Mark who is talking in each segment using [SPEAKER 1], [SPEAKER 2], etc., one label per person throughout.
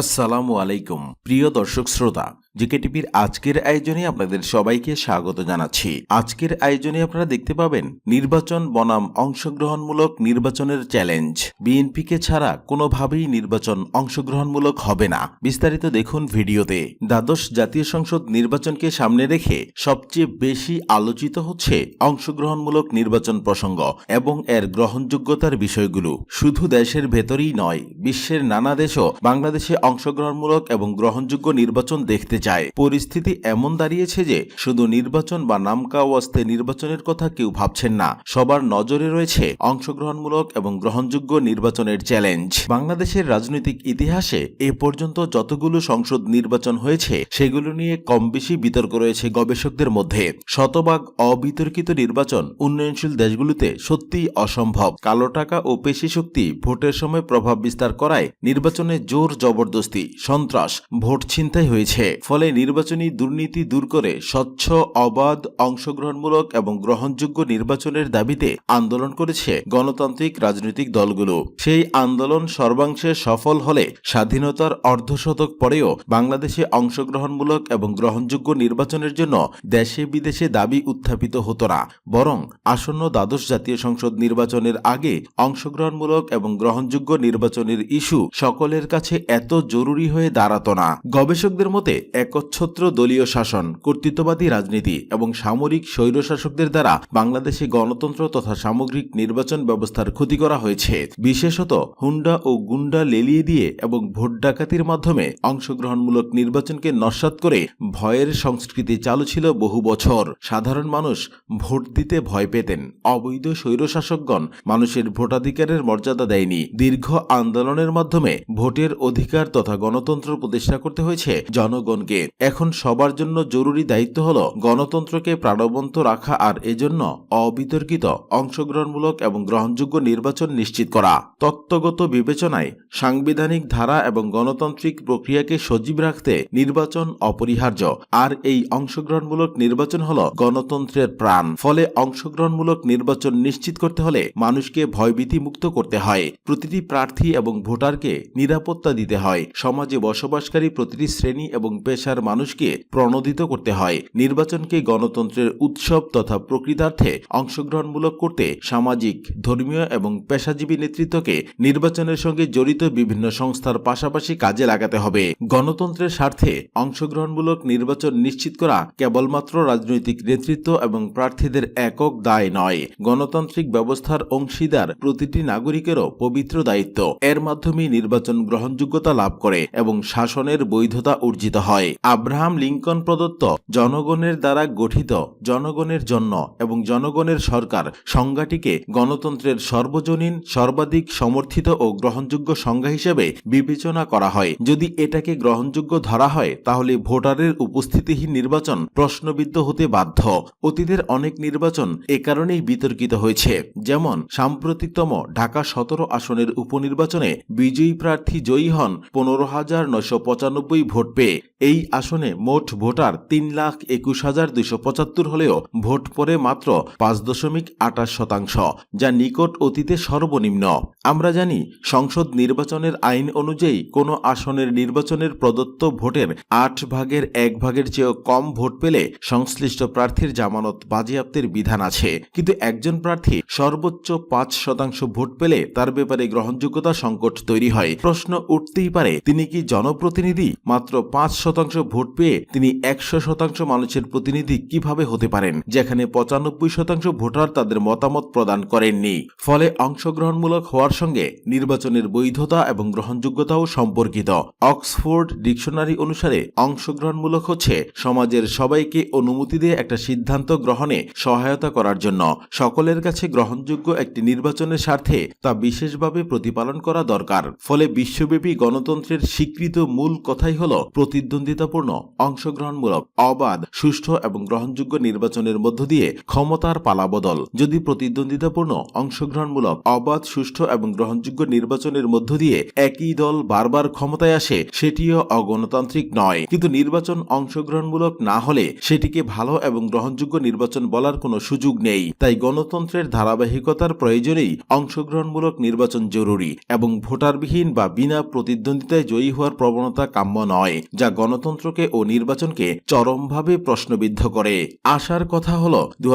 [SPEAKER 1] আসসালামু আলাইকুম প্রিয় দর্শক শ্রোতা জিকেটিভির আজকের আয়োজনে আপনাদের সবাইকে স্বাগত জানাচ্ছি আজকের আয়োজনে আপনারা দেখতে পাবেন নির্বাচন বনাম অংশগ্রহণমূলক নির্বাচনের চ্যালেঞ্জ বিএনপিকে ছাড়া কোনোভাবেই নির্বাচন অংশগ্রহণমূলক হবে না বিস্তারিত দেখুন ভিডিওতে দ্বাদশ জাতীয় সংসদ নির্বাচনকে সামনে রেখে সবচেয়ে বেশি আলোচিত হচ্ছে অংশগ্রহণমূলক নির্বাচন প্রসঙ্গ এবং এর গ্রহণযোগ্যতার বিষয়গুলো শুধু দেশের ভেতরেই নয় বিশ্বের নানা দেশও বাংলাদেশে অংশগ্রহণমূলক এবং গ্রহণযোগ্য নির্বাচন দেখতে যায় পরিস্থিতি এমন দাঁড়িয়েছে যে শুধু নির্বাচন বা নামকা ওয়াস্তে নির্বাচনের কথা কেউ ভাবছেন না সবার নজরে রয়েছে অংশগ্রহণমূলক এবং গ্রহণযোগ্য নির্বাচনের চ্যালেঞ্জ বাংলাদেশের রাজনৈতিক ইতিহাসে এ পর্যন্ত যতগুলো সংসদ নির্বাচন হয়েছে সেগুলো নিয়ে কম বেশি বিতর্ক রয়েছে গবেষকদের মধ্যে শতভাগ অবিতর্কিত নির্বাচন উন্নয়নশীল দেশগুলোতে সত্যিই অসম্ভব কালো টাকা ও পেশি শক্তি ভোটের সময় প্রভাব বিস্তার করায় নির্বাচনে জোর জবরদস্তি সন্ত্রাস ভোট ছিনতাই হয়েছে ফলে নির্বাচনী দুর্নীতি দূর করে স্বচ্ছ অবাধ অংশগ্রহণমূলক এবং গ্রহণযোগ্য নির্বাচনের দাবিতে আন্দোলন করেছে গণতান্ত্রিক রাজনৈতিক দলগুলো সেই আন্দোলন সর্বাংশে সফল হলে স্বাধীনতার অর্ধশতক পরেও বাংলাদেশে অংশগ্রহণমূলক এবং গ্রহণযোগ্য নির্বাচনের জন্য দেশে বিদেশে দাবি উত্থাপিত হতো না বরং আসন্ন দ্বাদশ জাতীয় সংসদ নির্বাচনের আগে অংশগ্রহণমূলক এবং গ্রহণযোগ্য নির্বাচনের ইস্যু সকলের কাছে এত জরুরি হয়ে দাঁড়াত না গবেষকদের মতে একচ্ছত্র দলীয় শাসন কর্তৃত্ববাদী রাজনীতি এবং সামরিক স্বৈরশাসকদের দ্বারা বাংলাদেশে গণতন্ত্র তথা সামগ্রিক নির্বাচন ব্যবস্থার ক্ষতি করা হয়েছে বিশেষত হুন্ডা ও গুন্ডা লেলিয়ে দিয়ে এবং ভোট ডাকাতির মাধ্যমে অংশগ্রহণমূলক নির্বাচনকে নস্বাত করে ভয়ের সংস্কৃতি চালু ছিল বহু বছর সাধারণ মানুষ ভোট দিতে ভয় পেতেন অবৈধ স্বৈরশাসকগণ মানুষের ভোটাধিকারের মর্যাদা দেয়নি দীর্ঘ আন্দোলনের মাধ্যমে ভোটের অধিকার তথা গণতন্ত্র প্রতিষ্ঠা করতে হয়েছে জনগণকে থেকে এখন সবার জন্য জরুরি দায়িত্ব হল গণতন্ত্রকে প্রাণবন্ত রাখা আর এজন্য অবিতর্কিত অংশগ্রহণমূলক এবং গ্রহণযোগ্য নির্বাচন নিশ্চিত করা তত্ত্বগত বিবেচনায় সাংবিধানিক ধারা এবং গণতান্ত্রিক প্রক্রিয়াকে সজীব রাখতে নির্বাচন অপরিহার্য আর এই অংশগ্রহণমূলক নির্বাচন হল গণতন্ত্রের প্রাণ ফলে অংশগ্রহণমূলক নির্বাচন নিশ্চিত করতে হলে মানুষকে ভয়ভীতি মুক্ত করতে হয় প্রতিটি প্রার্থী এবং ভোটারকে নিরাপত্তা দিতে হয় সমাজে বসবাসকারী প্রতিটি শ্রেণী এবং পেশা পেশার মানুষকে প্রণোদিত করতে হয় নির্বাচনকে গণতন্ত্রের উৎসব তথা প্রকৃতার্থে অংশগ্রহণমূলক করতে সামাজিক ধর্মীয় এবং পেশাজীবী নেতৃত্বকে নির্বাচনের সঙ্গে জড়িত বিভিন্ন সংস্থার পাশাপাশি কাজে লাগাতে হবে গণতন্ত্রের স্বার্থে অংশগ্রহণমূলক নির্বাচন নিশ্চিত করা কেবলমাত্র রাজনৈতিক নেতৃত্ব এবং প্রার্থীদের একক দায় নয় গণতান্ত্রিক ব্যবস্থার অংশীদার প্রতিটি নাগরিকেরও পবিত্র দায়িত্ব এর মাধ্যমে নির্বাচন গ্রহণযোগ্যতা লাভ করে এবং শাসনের বৈধতা অর্জিত হয় আব্রাহাম লিঙ্কন প্রদত্ত জনগণের দ্বারা গঠিত জনগণের জন্য এবং জনগণের সরকার সংজ্ঞাটিকে গণতন্ত্রের সর্বজনীন সর্বাধিক সমর্থিত ও গ্রহণযোগ্য সংজ্ঞা হিসেবে বিবেচনা করা হয় যদি এটাকে গ্রহণযোগ্য ধরা হয় তাহলে ভোটারের উপস্থিতিহীন নির্বাচন প্রশ্নবিদ্ধ হতে বাধ্য অতীতের অনেক নির্বাচন এ কারণেই বিতর্কিত হয়েছে যেমন সাম্প্রতিকতম ঢাকা সতেরো আসনের উপনির্বাচনে বিজয়ী প্রার্থী জয়ী হন পনেরো হাজার নয়শো পঁচানব্বই ভোট পেয়ে এই আসনে মোট ভোটার তিন লাখ একুশ হাজার দুইশো পঁচাত্তর হলেও ভোট পড়ে মাত্র পাঁচ দশমিক আটাশ শতাংশ যা নিকট অতীতে সর্বনিম্ন আমরা জানি সংসদ নির্বাচনের আইন অনুযায়ী কোনো আসনের নির্বাচনের প্রদত্ত ভোটের আট ভাগের এক ভাগের চেয়েও কম ভোট পেলে সংশ্লিষ্ট প্রার্থীর জামানত বাজেয়াপ্তের বিধান আছে কিন্তু একজন প্রার্থী সর্বোচ্চ পাঁচ শতাংশ ভোট পেলে তার ব্যাপারে গ্রহণযোগ্যতা সংকট তৈরি হয় প্রশ্ন উঠতেই পারে তিনি কি জনপ্রতিনিধি মাত্র পাঁচ শতাংশ ভোট পেয়ে তিনি একশো শতাংশ মানুষের প্রতিনিধি কিভাবে হতে পারেন যেখানে পঁচানব্বই শতাংশ ভোটার তাদের মতামত প্রদান করেননি ফলে অংশগ্রহণমূলক হওয়ার সঙ্গে নির্বাচনের বৈধতা এবং গ্রহণযোগ্যতাও সম্পর্কিত অক্সফোর্ড ডিকশনারি অনুসারে অংশগ্রহণমূলক হচ্ছে সমাজের সবাইকে অনুমতি দিয়ে একটা সিদ্ধান্ত গ্রহণে সহায়তা করার জন্য সকলের কাছে গ্রহণযোগ্য একটি নির্বাচনের স্বার্থে তা বিশেষভাবে প্রতিপালন করা দরকার ফলে বিশ্বব্যাপী গণতন্ত্রের স্বীকৃত মূল কথাই হল প্রতিদ্বন্দ্বী প্রতিদ্বন্দ্বিতাপূর্ণ অংশগ্রহণমূলক অবাধ সুষ্ঠু এবং গ্রহণযোগ্য নির্বাচনের মধ্য দিয়ে ক্ষমতার পালাবদল যদি প্রতিদ্বন্দ্বিতাপূর্ণ অংশগ্রহণমূলক অবাধ সুষ্ঠু এবং গ্রহণযোগ্য নির্বাচনের মধ্য দিয়ে একই দল বারবার ক্ষমতায় আসে সেটিও অগণতান্ত্রিক নয় কিন্তু নির্বাচন অংশগ্রহণমূলক না হলে সেটিকে ভালো এবং গ্রহণযোগ্য নির্বাচন বলার কোনো সুযোগ নেই তাই গণতন্ত্রের ধারাবাহিকতার প্রয়োজনেই অংশগ্রহণমূলক নির্বাচন জরুরি এবং ভোটারবিহীন বা বিনা প্রতিদ্বন্দ্বিতায় জয়ী হওয়ার প্রবণতা কাম্য নয় যা গণ গণতন্ত্রকে ও নির্বাচনকে চরমভাবে প্রশ্নবিদ্ধ করে আসার কথা হল দু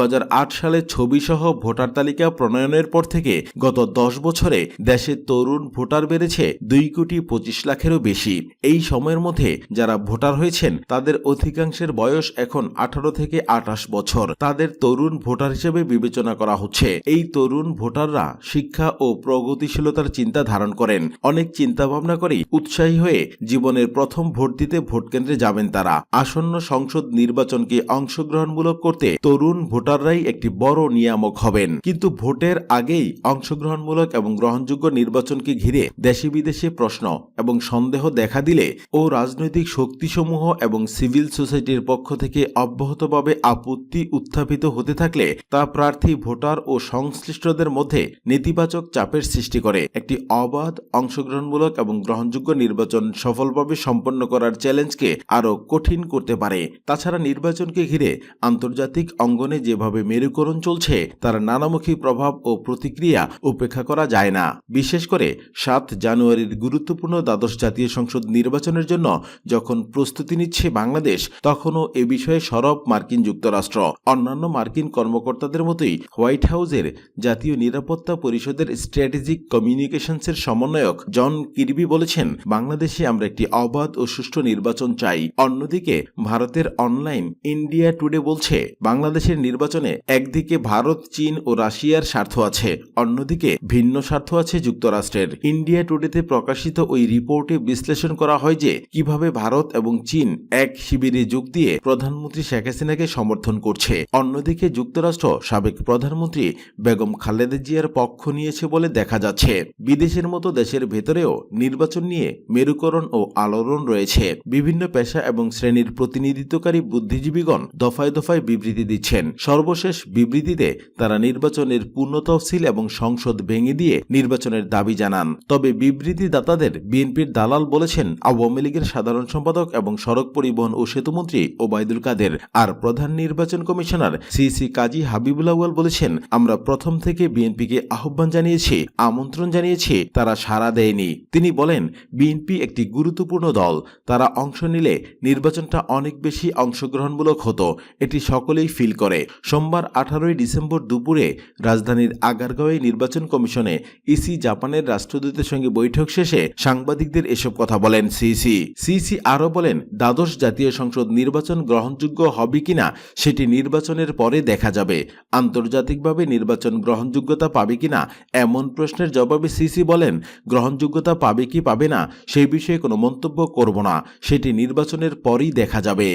[SPEAKER 1] সালে ছবিসহ ভোটার তালিকা প্রণয়নের পর থেকে গত দশ বছরে দেশে তরুণ ভোটার বেড়েছে দুই কোটি পঁচিশ লাখেরও বেশি এই সময়ের মধ্যে যারা ভোটার হয়েছেন তাদের অধিকাংশের বয়স এখন আঠারো থেকে আঠাশ বছর তাদের তরুণ ভোটার হিসেবে বিবেচনা করা হচ্ছে এই তরুণ ভোটাররা শিক্ষা ও প্রগতিশীলতার চিন্তা ধারণ করেন অনেক চিন্তা ভাবনা করে উৎসাহী হয়ে জীবনের প্রথম ভোট দিতে ভোট ভোটকেন্দ্রে যাবেন তারা আসন্ন সংসদ নির্বাচনকে অংশগ্রহণমূলক করতে তরুণ ভোটাররাই একটি বড় নিয়ামক হবেন কিন্তু ভোটের আগেই অংশগ্রহণমূলক এবং গ্রহণযোগ্য নির্বাচনকে ঘিরে দেশে বিদেশে প্রশ্ন এবং সন্দেহ দেখা দিলে ও রাজনৈতিক শক্তিসমূহ এবং সিভিল সোসাইটির পক্ষ থেকে অব্যাহতভাবে আপত্তি উত্থাপিত হতে থাকলে তা প্রার্থী ভোটার ও সংশ্লিষ্টদের মধ্যে নেতিবাচক চাপের সৃষ্টি করে একটি অবাধ অংশগ্রহণমূলক এবং গ্রহণযোগ্য নির্বাচন সফলভাবে সম্পন্ন করার চ্যালেঞ্জ চ্যালেঞ্জকে আরও কঠিন করতে পারে তাছাড়া নির্বাচনকে ঘিরে আন্তর্জাতিক অঙ্গনে যেভাবে মেরুকরণ চলছে তার নানামুখী প্রভাব ও প্রতিক্রিয়া উপেক্ষা করা যায় না বিশেষ করে সাত জানুয়ারির গুরুত্বপূর্ণ দ্বাদশ জাতীয় সংসদ নির্বাচনের জন্য যখন প্রস্তুতি নিচ্ছে বাংলাদেশ তখনও এ বিষয়ে সরব মার্কিন যুক্তরাষ্ট্র অন্যান্য মার্কিন কর্মকর্তাদের মতোই হোয়াইট হাউসের জাতীয় নিরাপত্তা পরিষদের স্ট্র্যাটেজিক কমিউনিকেশনসের সমন্বয়ক জন কিরবি বলেছেন বাংলাদেশে আমরা একটি অবাধ ও সুষ্ঠু নির্বাচন নির্বাচন চাই অন্যদিকে ভারতের অনলাইন ইন্ডিয়া টুডে বলছে বাংলাদেশের নির্বাচনে একদিকে ভারত চীন ও রাশিয়ার স্বার্থ আছে অন্যদিকে ভিন্ন স্বার্থ আছে যুক্তরাষ্ট্রের ইন্ডিয়া টুডেতে প্রকাশিত ওই রিপোর্টে বিশ্লেষণ করা হয় যে কিভাবে ভারত এবং চীন এক শিবিরে যোগ দিয়ে প্রধানমন্ত্রী শেখ হাসিনাকে সমর্থন করছে অন্যদিকে যুক্তরাষ্ট্র সাবেক প্রধানমন্ত্রী বেগম খালেদা জিয়ার পক্ষ নিয়েছে বলে দেখা যাচ্ছে বিদেশের মতো দেশের ভেতরেও নির্বাচন নিয়ে মেরুকরণ ও আলোড়ন রয়েছে বিভিন্ন বিভিন্ন পেশা এবং শ্রেণীর প্রতিনিধিত্বকারী বুদ্ধিজীবীগণ দফায় দফায় বিবৃতি দিচ্ছেন সর্বশেষ বিবৃতিতে তারা নির্বাচনের পূর্ণ তফসিল এবং সংসদ ভেঙে দিয়ে নির্বাচনের দাবি জানান তবে বিবৃতিদাতাদের বিএনপির দালাল বলেছেন আওয়ামী লীগের সাধারণ সম্পাদক এবং সড়ক পরিবহন ও সেতুমন্ত্রী ওবায়দুল কাদের আর প্রধান নির্বাচন commissioner C C Kazi Habibul Awal বলেছেন আমরা প্রথম থেকে বিএনপিকে আহ্বান জানিয়েছি আমন্ত্রণ জানিয়েছি তারা সাড়া দেয়নি তিনি বলেন বিএনপি একটি গুরুত্বপূর্ণ দল তারা অংশ অংশ নিলে নির্বাচনটা অনেক বেশি অংশগ্রহণমূলক হতো এটি সকলেই ফিল করে সোমবার আঠারোই ডিসেম্বর দুপুরে রাজধানীর আগারগাঁওয়ে নির্বাচন কমিশনে ইসি e জাপানের রাষ্ট্রদূতের সঙ্গে বৈঠক শেষে সাংবাদিকদের এসব কথা বলেন সিসি সিসি আরও বলেন দ্বাদশ জাতীয় সংসদ নির্বাচন গ্রহণযোগ্য হবে কিনা সেটি নির্বাচনের পরে দেখা যাবে আন্তর্জাতিকভাবে নির্বাচন গ্রহণযোগ্যতা পাবে কিনা এমন প্রশ্নের জবাবে সিসি বলেন গ্রহণযোগ্যতা পাবে কি পাবে না সেই বিষয়ে কোনো মন্তব্য করব না সেটি নির্বাচনের পরই দেখা যাবে